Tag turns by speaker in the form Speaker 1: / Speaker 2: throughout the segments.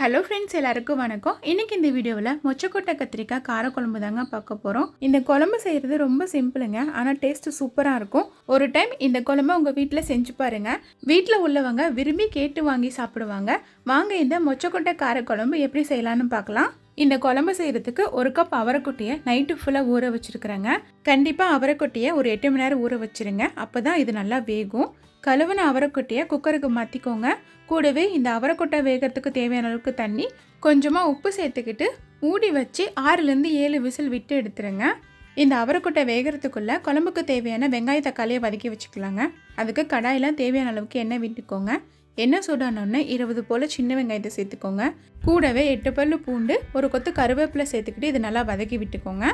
Speaker 1: Hello friends எல்லாருக்கும் வணக்கம். இன்னைக்கு இந்த வீடியோவில் மொச்சக்கொட்டை கத்திரிக்காய் காரக்குழம்பு தாங்க பார்க்க போகிறோம் இந்த குழம்பு செய்கிறது ரொம்ப சிம்பிளுங்க. ஆனால் டேஸ்ட்டு சூப்பராக இருக்கும். ஒரு டைம் இந்த குழம்பு உங்கள் வீட்டில் செஞ்சு பாருங்கள் வீட்டில் உள்ளவங்க விரும்பி கேட்டு வாங்கி சாப்பிடுவாங்க. வாங்க இந்த மொச்சக்கொட்டை காரக்குழம்பு எப்படி செய்யலான்னு பார்க்கலாம். இந்த குழம்பு செய்கிறதுக்கு ஒரு கப் அவரைக்குட்டியை நைட்டு ஃபுல்லாக ஊற வச்சுருக்குறேங்க. கண்டிப்பாக அவரைக்குட்டியை ஒரு எட்டு மணி நேரம் ஊற வச்சுருங்க. அப்போ தான் இது நல்லா வேகும். கழுவுன அவரைக்கொட்டையை குக்கருக்கு மாற்றிக்கோங்க கூடவே இந்த அவரைக்கொட்டை வேகிறதுக்கு தேவையான அளவுக்கு தண்ணி கொஞ்சமாக உப்பு சேர்த்துக்கிட்டு மூடி வச்சு ஆறுலேருந்து ஏழு விசில் விட்டு எடுத்துருங்க. இந்த அவரைக்கொட்டை வேகிறதுக்குள்ளே குழம்புக்கு தேவையான வெங்காய தக்காளியை வதக்கி வச்சுக்கலாங்க. அதுக்கு கடாயில் தேவையான அளவுக்கு எண்ணெய் விட்டுக்கோங்க. என்ன சூடானோடனே இருபது போல் சின்ன வெங்காயத்தை சேர்த்துக்கோங்க. கூடவே எட்டு பல்லு பூண்டு ஒரு கொத்து கருவேப்பிலை சேர்த்துக்கிட்டு இது நல்லா வதக்கி விட்டுக்கோங்க.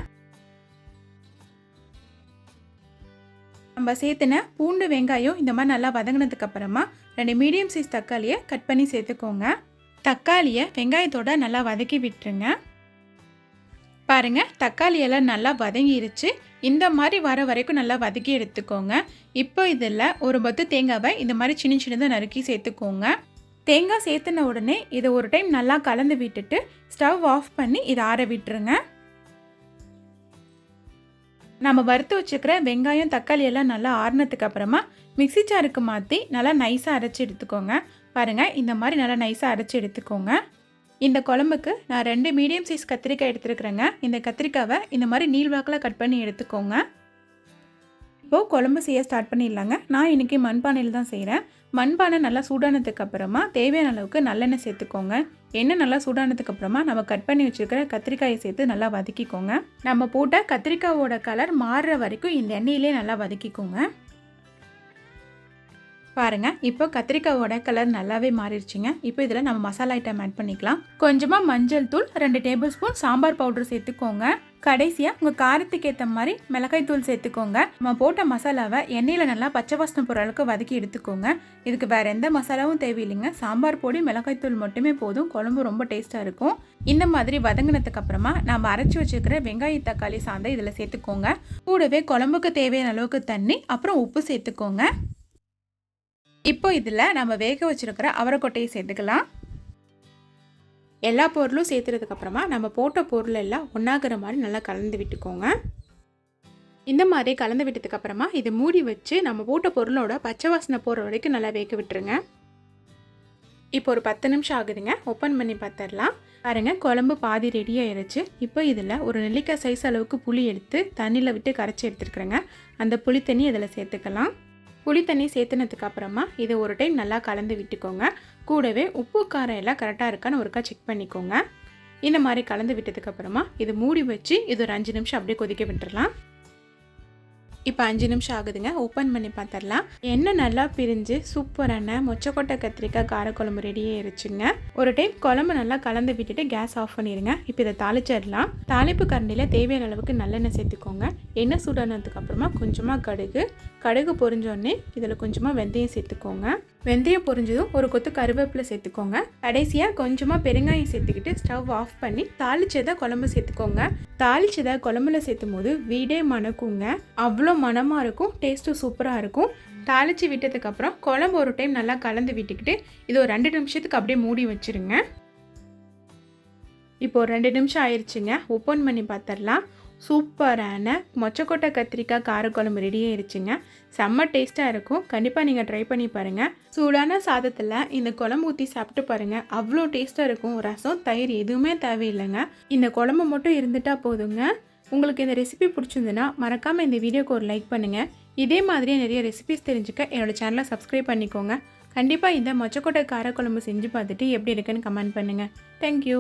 Speaker 1: நம்ம சேர்த்துன பூண்டு வெங்காயம் இந்த மாதிரி நல்லா வதங்கினதுக்கு அப்புறமா ரெண்டு மீடியம் சைஸ் தக்காளியை கட் பண்ணி சேர்த்துக்கோங்க. தக்காளியை வெங்காயத்தோட நல்லா வதக்கி விட்டுருங்க. பாருங்க தக்காளி எல்லாம் நல்லா வதங்கிருச்சு. இந்த மாதிரி வர வரைக்கும் நல்லா வதக்கி எடுத்துக்கோங்க. இப்போ இதில் ஒரு பத்து தேங்காவை இந்த மாதிரி சின்ன சின்னதாக நறுக்கி சேர்த்துக்கோங்க. தேங்காய் சேர்த்துன உடனே இதை ஒரு டைம் நல்லா கலந்து விட்டுட்டு ஸ்டவ் ஆஃப் பண்ணி இதை ஆற விட்டுருங்க. நம்ம வறுத்து வச்சுக்கிற வெங்காயம் தக்காளி எல்லாம் நல்லா ஆறுனதுக்கு அப்புறமா மிக்சி ஜாருக்கு மாற்றி நல்லா நைஸாக அரைச்சி எடுத்துக்கோங்க. பாருங்கள் இந்த மாதிரி நல்லா நைஸாக அரைச்சி எடுத்துக்கோங்க. இந்த குழம்புக்கு நான் ரெண்டு மீடியம் சைஸ் கத்திரிக்காய் எடுத்துருக்குறேங்க. இந்த கத்திரிக்காவை இந்த மாதிரி நீள்வாக்கில் கட் பண்ணி எடுத்துக்கோங்க. இப்போது குழம்பு செய்ய ஸ்டார்ட் பண்ணிடலாங்க. நான் இன்றைக்கி மண்பானையில் தான் செய்கிறேன் மண்பானை நல்லா சூடானதுக்கு அப்புறமா தேவையான அளவுக்கு நல்லெண்ணெய் சேர்த்துக்கோங்க. எண்ணெய் நல்லா சூடானதுக்கு அப்புறமா நம்ம கட் பண்ணி வச்சுருக்கிற கத்திரிக்காயை சேர்த்து நல்லா வதக்கிக்கோங்க. நம்ம போட்ட கத்திரிக்காயோட கலர் மாறுற வரைக்கும் இந்த எண்ணெயிலே நல்லா வதக்கிக்கோங்க. பாருங்கள் இப்போ கத்திரிக்காயோட கலர் நல்லாவே மாறிடுச்சுங்க. இப்போ இதில் நம்ம மசாலா ஐட்டம் ஆட் பண்ணிக்கலாம். கொஞ்சமாக மஞ்சள் தூள் ரெண்டு டேபிள் ஸ்பூன் சாம்பார் பவுடர் சேர்த்துக்கோங்க. கடைசியாக உங்கள் காரத்துக்கு ஏற்ற மாதிரி மிளகாய் தூள் சேர்த்துக்கோங்க. நம்ம போட்ட மசாலாவை எண்ணெயில் நல்லா பச்சை வாசனை போகிற அளவுக்கு வதக்கி எடுத்துக்கோங்க. இதுக்கு வேறு எந்த மசாலாவும் தேவையில்லைங்க. சாம்பார் பொடி மிளகாய் தூள் மட்டுமே போதும். குழம்பு ரொம்ப டேஸ்ட்டாக இருக்கும். இந்த மாதிரி வதங்கினதுக்கு அப்புறமா நம்ம அரைச்சி வச்சுருக்கிற வெங்காய தக்காளி சாந்தை இதில் சேர்த்துக்கோங்க. கூடவே குழம்புக்கு தேவையான அளவுக்கு தண்ணி அப்புறம் உப்பு சேர்த்துக்கோங்க. இப்போ இதில் நம்ம வேக வச்சுருக்கிற அவரைக்கொட்டையை சேர்த்துக்கலாம். எல்லா பொருளும் சேர்த்துறதுக்கப்புறமா நம்ம போட்ட பொருள் எல்லாம் ஒன்றாகிற மாதிரி நல்லா கலந்து விட்டுக்கோங்க. இந்த மாதிரி கலந்து விட்டதுக்கப்புறமா இதை மூடி வச்சு நம்ம போட்ட பொருளோட பச்சை வாசனை போகிற வரைக்கும் நல்லா வேக விட்டுருங்க. இப்போ ஒரு பத்து நிமிஷம் ஆகுதுங்க. ஓப்பன் பண்ணி பார்த்துடலாம் பாருங்கள் குழம்பு பாதி ரெடி ஆயிடுச்சு இப்போ இதில் ஒரு நெல்லிக்காய் சைஸ் அளவுக்கு புளி எடுத்து தண்ணியில் விட்டு கரைச்சி எடுத்துருக்குறேங்க. அந்த புளி தண்ணி இதில் சேர்த்துக்கலாம். புளி தண்ணி சேர்த்துனதுக்கு அப்புறமா இதை ஒரு டைம் நல்லா கலந்து விட்டுக்கோங்க. கூடவே உப்பு காரம் எல்லாம் கரெக்டாக இருக்கான்னு ஒருக்கா செக் பண்ணிக்கோங்க. இந்த மாதிரி கலந்து விட்டதுக்கப்புறமா இது மூடி வச்சு இது ஒரு அஞ்சு நிமிஷம் அப்படியே கொதிக்க விட்டுடலாம் இப்போ அஞ்சு நிமிஷம் ஆகுதுங்க. ஓப்பன் பண்ணி பார்த்துடலாம். எண்ணெய் நல்லா பிரிஞ்சு சூப்பரான மொச்சக்கொட்டை கத்திரிக்காய் காரக்குழம்பு ரெடியே இருச்சுங்க ஒரு டைம் குழம்பு நல்லா கலந்து விட்டுட்டு கேஸ் ஆஃப் பண்ணிடுங்க இப்போ இதை தாளிச்சிடலாம். தாளிப்பு கரண்டியில் தேவையான அளவுக்கு நல்லெண்ணெய் சேர்த்துக்கோங்க. எண்ணெய் சூடானதுக்கு அப்புறமா கொஞ்சமாக கடுகு. கடுகு பொரிஞ்சோடனே இதில் கொஞ்சமாக வெந்தயம் சேர்த்துக்கோங்க. வெந்தயம் பொரிஞ்சதும் ஒரு கொத்து கருவேப்பிலை சேர்த்துக்கோங்க. கடைசியாக கொஞ்சமாக பெருங்காயம் சேர்த்துக்கிட்டு ஸ்டவ் ஆஃப் பண்ணி தாளிச்சதை குழம்பு சேர்த்துக்கோங்க. தாளிச்சதை குழம்புல சேர்த்தும் போது வீடே மணக்குங்க. அவ்வளோ மனமாக இருக்கும் டேஸ்ட்டும் சூப்பராக இருக்கும். தாளித்து விட்டதுக்கப்புறம் குழம்பு ஒரு டைம் நல்லா கலந்து விட்டுக்கிட்டு இது ஒரு ரெண்டு நிமிஷத்துக்கு அப்படியே மூடி வச்சுருங்க. இப்போ ஒரு ரெண்டு நிமிஷம் ஆயிடுச்சுங்க ஓப்பன் பண்ணி பார்த்துடலாம் சூப்பரான மொச்சக்கொட்டை கத்திரிக்காய் காரக்குழம்பு ரெடி ஆயிடுச்சுங்க செம்ம டேஸ்ட்டாக இருக்கும். கண்டிப்பாக நீங்கள் ட்ரை பண்ணி பாருங்கள் சூடான சாதத்தில் இந்த குழம்பு ஊற்றி சாப்பிட்டு பாருங்கள் அவ்வளோ டேஸ்ட்டாக இருக்கும். ரசம் தயிர் எதுவுமே தேவையில்லைங்க. இந்த குழம்பு மட்டும் இருந்துட்டால் போதுங்க. உங்களுக்கு இந்த ரெசிபி பிடிச்சிருந்துன்னா மறக்காமல் இந்த வீடியோக்கு ஒரு லைக் பண்ணுங்கள் இதே மாதிரியே நிறைய ரெசிபிஸ் தெரிஞ்சுக்க என்னோடய சேனலை சப்ஸ்கிரைப் பண்ணிக்கோங்க. கண்டிப்பாக இந்த மொச்சக்கொட்டை காரக்குழம்பு செஞ்சு பார்த்துட்டு எப்படி இருக்குன்னு கமெண்ட் பண்ணுங்கள் தேங்க்யூ